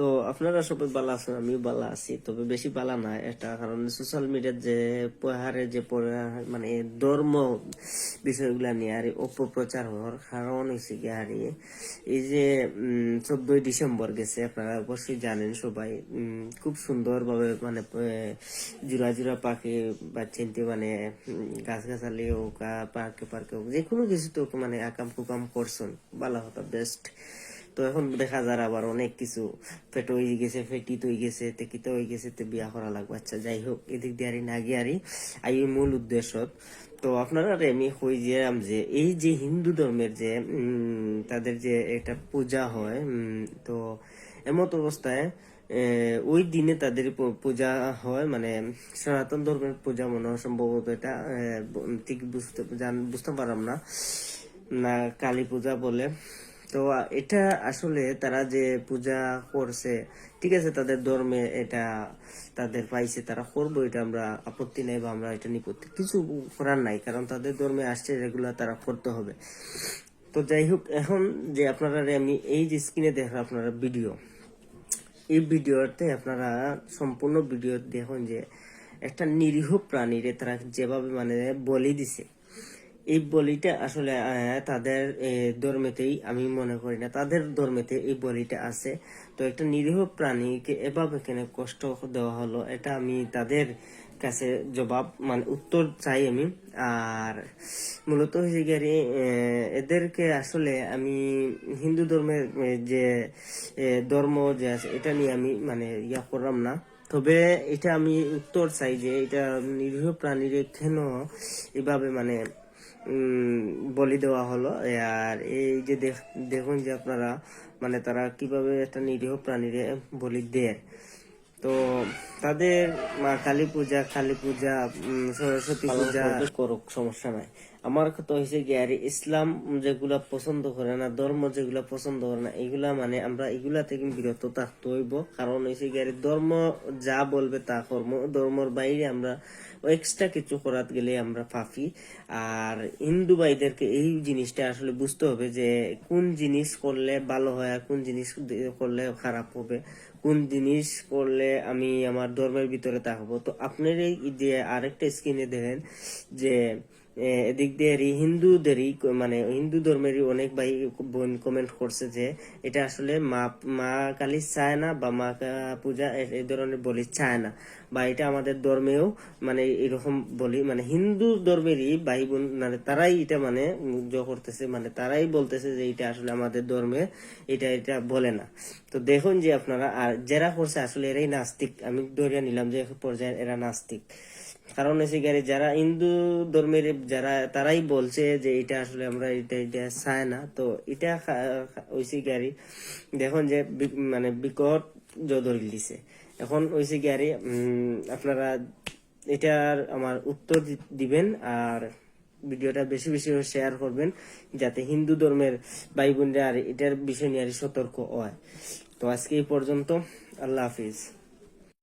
তো আপনারা সবাই বালা আছেন আমি বালা আছি। তবে বেশি বালা না, এটা কারণ সোশ্যাল মিডিয়ার যে প্রহারে, যে মানে ধর্ম বিষয়গুলা নিয়ে আর অপপ্রচার হওয়ার কারণ হয়েছে কি আর এই যে চোদ্দই ডিসেম্বর গেছে, আপনারা অবশ্যই জানেন সবাই খুব সুন্দরভাবে মানে জুড়া জুড়া পাখি বা চিনতে মানে গাছ গাছালি হোক পার্কে পার্কে হোক যে কোনো কিছু তো মানে আকাম কুকাম করছেন, ভালো হতো বেস্ট তো এখন দেখা যায় আবার অনেক কিছু। পেট হয়ে গেছে, ফেটি তো গেছে, তেকিতে হয়ে গেছে, তে বিয়া করা লাগবে। আচ্ছা যাই হোক, এদিক দিয়ে আরি না গিয়ে আরি আই মূল উদ্দেশ্য তো আপনারা আমি কই যে আম যে এই যে হিন্দু ধর্মের যে তাদের যে একটা পূজা হয় তো এমত অবস্থায় ওই দিনে তাদের পূজা হয় মানে সনাতন ধর্মের পূজা মনে হয় সম্ভবত এটা ঠিক বুঝতে বুঝতে পারলাম না। না, কালী পূজা বলে। তো এটা আসলে তারা যে পূজা করছে, ঠিক আছে, তাদের ধর্মে এটা তাদের পাইছে, তারা করব, এটা আমরা আপত্তি নেই বা আমরা এটা নিপত্তি কিছু করার নাই, কারণ তাদের ধর্মে আসছে, রেগুলার তারা করতে হবে। তো যাই হোক, এখন যে আপনারা আমি এই যে স্ক্রিনে দেখেন আপনারা ভিডিও এই ভিডিওতে আপনারা সম্পূর্ণ ভিডিও দেখুন যে একটা নিরীহ প্রাণীরে তারা যেভাবে মানে বলি দিছে। এই বলিটা আসলে তাদের ধর্মেতেই আমি মনে করি না। তাদের ধর্মেতে এই বলিটা আছে। তো একটা নিরীহ প্রাণীকে এভাবে কেন কষ্ট দেওয়া হলো, এটা আমি তাদের কাছে জবাব মানে উত্তর চাই আমি। আর মূলত হয়েছে কি এদেরকে আসলে আমি হিন্দু ধর্মের যে ধর্ম যে আছে, এটা নিয়ে আমি মানে ইয়া করলাম না। তবে এটা আমি উত্তর চাই যে, এটা নিরীহ প্রাণীরে কেন এভাবে মানে বলি দেওয়া হলো। আর এই যে দেখ- দেখুন যে আপনারা মানে তারা কীভাবে একটা নিরীহ প্রাণীরে বলি দেয়। তো তাদের মা কালী পূজা কালী পূজা উম, সরস্বতী পূজা করুক সমস্যা নাই। আমার কথা হয়েছে আর ইসলাম যেগুলা পছন্দ করে না, ধর্ম যেগুলা পছন্দ করে না, এগুলা মানে আমরা এগুলা থেকে বিরত থাকতে হইব। কারণ হয়েছে আর ধর্ম যা বলবে তা কর্ম। ধর্মর বাইরে আমরা এক্সট্রা কিছু করাত গেলে আমরা পাফি আর হিন্দু ভাইদেরকে এই জিনিসটা আসলে বুঝতে হবে যে, কোন জিনিস করলে ভালো হয় আর কোন জিনিস করলে খারাপ হবে। কোন জিনিস করলে আমি আমার ধর্মের ভিতরে থাকব। তো আপনার এই যে আরেকটা স্ক্রিনে দেখেন যে এদিক দিয়ে হিন্দুদেরই মানে হিন্দু ধর্মেরই অনেক ভাই বোন কমেন্ট করছে যে, এটা আসলে মা মা কালী চায় না বা মা পূজা এই ধরনের বলি চায় না। বা এটা আমাদের ধর্মেও মানে এরকম বলি মানে হিন্দু ধর্মেরই ভাই বোন মানে তারাই এটা মানে মুগ্ধ করতেছে মানে তারাই বলতেছে যে এটা আসলে আমাদের ধর্মে এটা এটা বলে না। তো দেখুন যে আপনারা, আর যারা করছে আসলে এরাই নাস্তিক। আমি ধরিয়া নিলাম যে পর্যায়ে এরা নাস্তিক। কারণ হচ্ছে গাড়ি যারা হিন্দু ধর্মের যারা, তারাই বলছে যে এটা আসলে আমরা এটা এটা চায় না। তো এটা হয়েছে গাড়ি দেখুন যে মানে বিকট জদরি দিছে। এখন হয়েছে গাড়ি আপনারা এটার আমার উত্তর দিবেন আর ভিডিওটা বেশি বেশি শেয়ার করবেন যাতে হিন্দু ধর্মের ভাই বোনরা আর এটার বিষয় নিয়ে আর সতর্ক হয়। তো আজকে এই পর্যন্ত, আল্লাহ হাফিজ।